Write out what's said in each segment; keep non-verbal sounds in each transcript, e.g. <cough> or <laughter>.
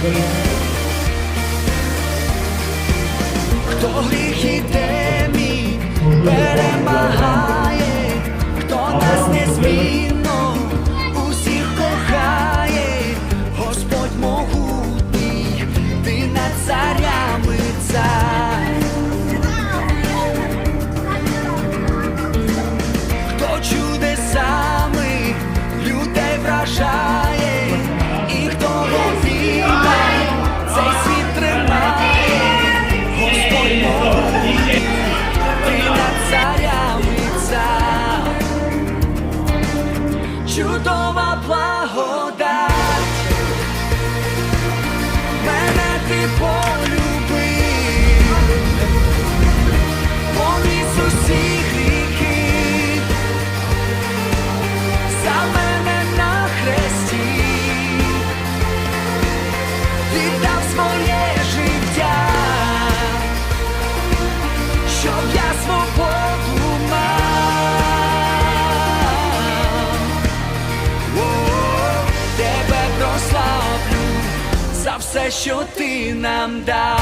Хто гріх і мій перемагає, хто нас незмінно усіх кохає, Господь могутній, ти над царями цар. Ти полюбив, поніс усі гріхи, за мене на хресті, віддав своє все, що ти нам дав.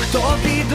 Хто відродив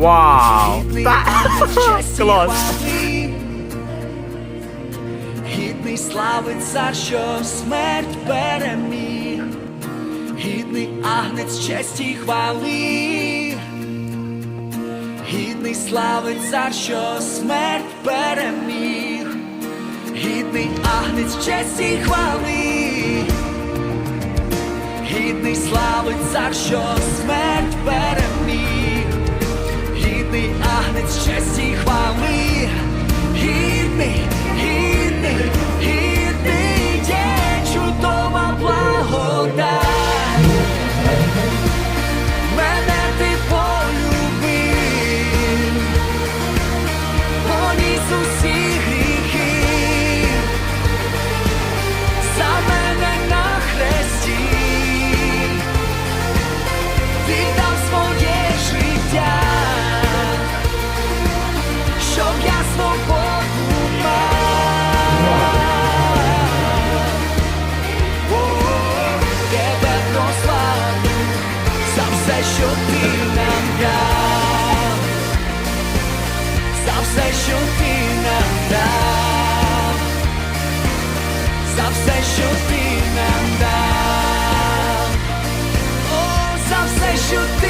Вау! <laughs> Клас! Гідний слави цар, що смерть переміг, гідний агнець честі хвали, гідний слави цар, що смерть переміг, гідний агнець честі хвали, гідний слави цар, що смерть переміг. Гідний агнець честі хвали, гідний, гідний, гідний ти нам дав, за все, що ти нам дав, за все, що ти нам дав, о, за все, що ти